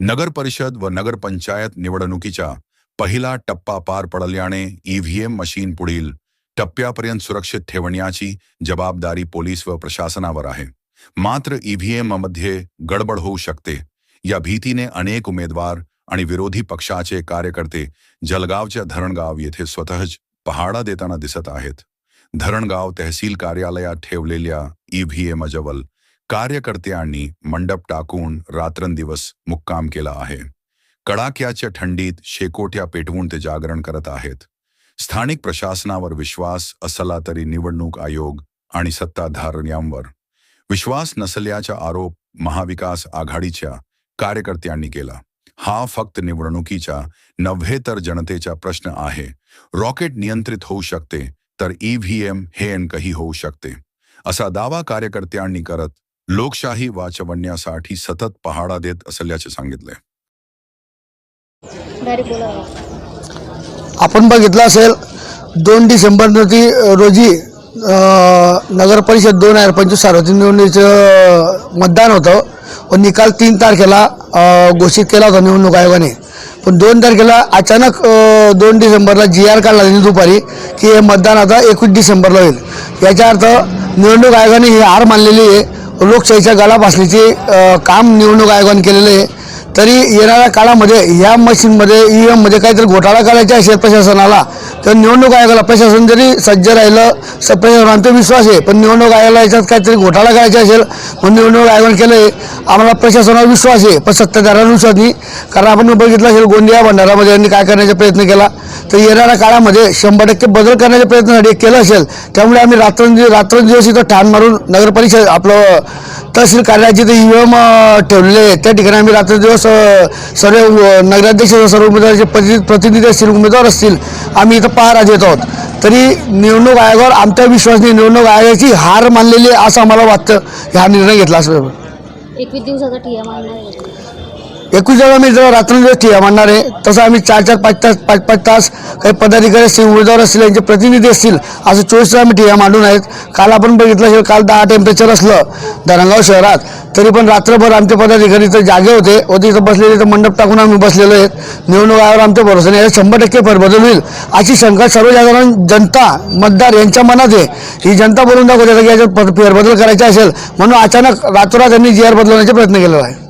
नगर परिषद व नगरपंचायत निवडणुकीचा पहिला टप्पा पार पडल्याने ईव्हीएम मशीन पुढील टप्प्यापर्यंत सुरक्षित ठेवण्याची जबाबदारी पोलीस व प्रशासनावर आहे. मात्र ईव्हीएममध्ये गडबड होऊ शकते. या भीतीने अनेक उमेदवार आणि विरोधी पक्षाचे कार्यकर्ते जलगावच्या धरणगाव येथे स्वतःच पहाडा देताना दिसत आहेत. धरणगाव तहसील कार्यालयात ठेवलेल्या ईव्हीएम अजवल कार्यकर्त्यांनी मंडप टाकून रात्रंदिवस मुक्काम केला आहे. कडाक्याच्या थंडीत शेकोट्या पेटवून ते जागरण करत आहेत. स्थानिक प्रशासनावर विश्वास असला तरी निवडणूक आयोग आणि सत्ताधाऱ्यांवर. विश्वास नसल्याचा आरोप महाविकास आघाडीच्या कार्यकर्त्यांनी केला. हा फक्त निवडणुकीचा नव्हे तर जनतेचा प्रश्न आहे. रॉकेट नियंत्रित होऊ शकते तर ईव्हीएम हे अनकही होऊ शकते असा दावा कार्यकर्त्यांनी करत लोकशाही वाचवण्यासाठी सतत पहाडा देत असल्याचे सांगितले. आपण बघितलं असेल दोन डिसेंबर रोजी रोजी नगर परिषद दोन हजार पंचवीस सार्वत्रिक निवडणुकीचं मतदान होतं. व निकाल तीन तारखेला घोषित केला होता निवडणूक आयोगाने. पण दोन तारखेला अचानक दोन डिसेंबरला जी आर काढला त्यांनी दुपारी की हे मतदान आता एकवीस डिसेंबरला होईल. याचा अर्थ निवडणूक आयोगाने ही हार मानलेली आहे. लोकशाहीच्या गळा बसण्याचे काम निवडणूक आयोगाने केलेलं आहे. तरी येणाऱ्या काळामध्ये ह्या मशीनमध्ये ई एममध्ये काहीतरी घोटाळा करायचा असेल प्रशासनाला. तर निवडणूक आयोगाला प्रशासन जरी सज्ज राहिलं स प्रशासनाचा विश्वास आहे पण निवडणूक आयोगाला याच्यात काहीतरी घोटाळा करायचा असेल म्हणून निवडणूक आयोगाने केलं आहे आम्हाला प्रशासनावर विश्वास आहे पण सत्ताधाऱ्यांवर विश्वास नाही. कारण आपण बघितलं असेल गोंदिया भंडारामध्ये यांनी काय करण्याचा प्रयत्न केला. तर येणाऱ्या काळामध्ये शंभर टक्के बदल करण्याचे प्रयत्न केला असेल त्यामुळे आम्ही रात्रंदिवस रात्रंदिवस इथं ठाण मारून नगरपरिषद आपलं तहसील कार्यालयाचे ते ईव्हीएम ठेवलेले ठेवले त्या ठिकाणी आम्ही रात्रंदिवस सर्व नगराध्यक्ष सर्व उमेदवाराचे प्रति प्रतिनिधी असतील उमेदवार असतील आम्ही इथं पहारा देत आहोत. तरी निवडणूक आयोगावर आमच्या विश्वासने निवडणूक आयोगाची हार मानलेली आहे असं आम्हाला वाटतं. हा निर्णय घेतला असं एकवीस दिवसाचा ठिया मारणार एकवीस जण आम्ही जर रात्रंदिवस ठिया मांडणार आहे. तसं आम्ही चार चार पाच तास पाच पाच तास काही पदाधिकारी असतील उमेदवार असतील यांचे प्रतिनिधी असतील असं चोवीस आम्ही ठिया मांडून आहेत. काल आपण बघितलं असेल काल दहा टेम्परेचर असलं धरणगाव शहरात तरी पण रात्रभर आमचे पदाधिकारी तर जागे होते. व तिथं बसलेले तर मंडप टाकून आम्ही बसलेलो आहेत. निवडणूक आयोगावर आमच्या भरोसा नाही. शंभर टक्के फरबदल होईल. अशी शंका सर्वसाधारण जनता मतदार यांच्या मनात आहे. ही जनता बोलून दाखवते की याच्यात फेरबदल करायचा असेल म्हणून अचानक रातोरात यांनी जी आर बदलवण्याचा प्रयत्न केलेला आहे.